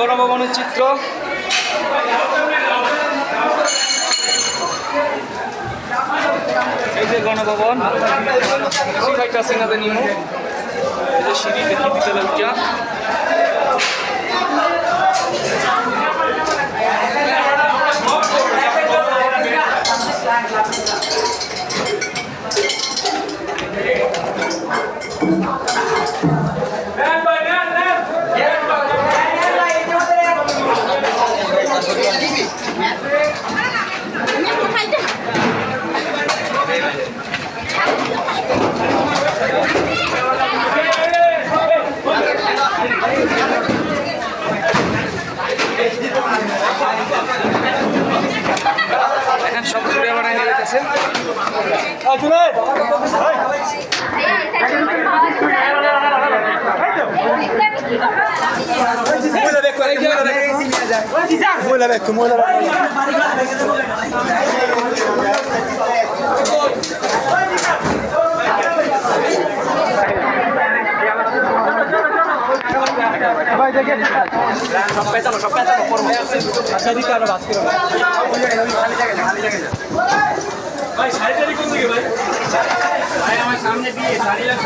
গণভবনের চিত্র। এই যে গণভবন সিপাইটা সিনাতে নিমু এই যে সিঁড়ি দেখি উঠা এখন সব ঘুরে যেতেছে মহিলা ব্যক্তি মহিলা ভাই দেখেন সব পেঁচানো সব পেঁচানো করব আচ্ছা দিতে হবে বাস করে। ভাই শাড়ি টাড়ি কোন দিকে ভাই? ভাই আমার সামনে দিয়ে শাড়ি আর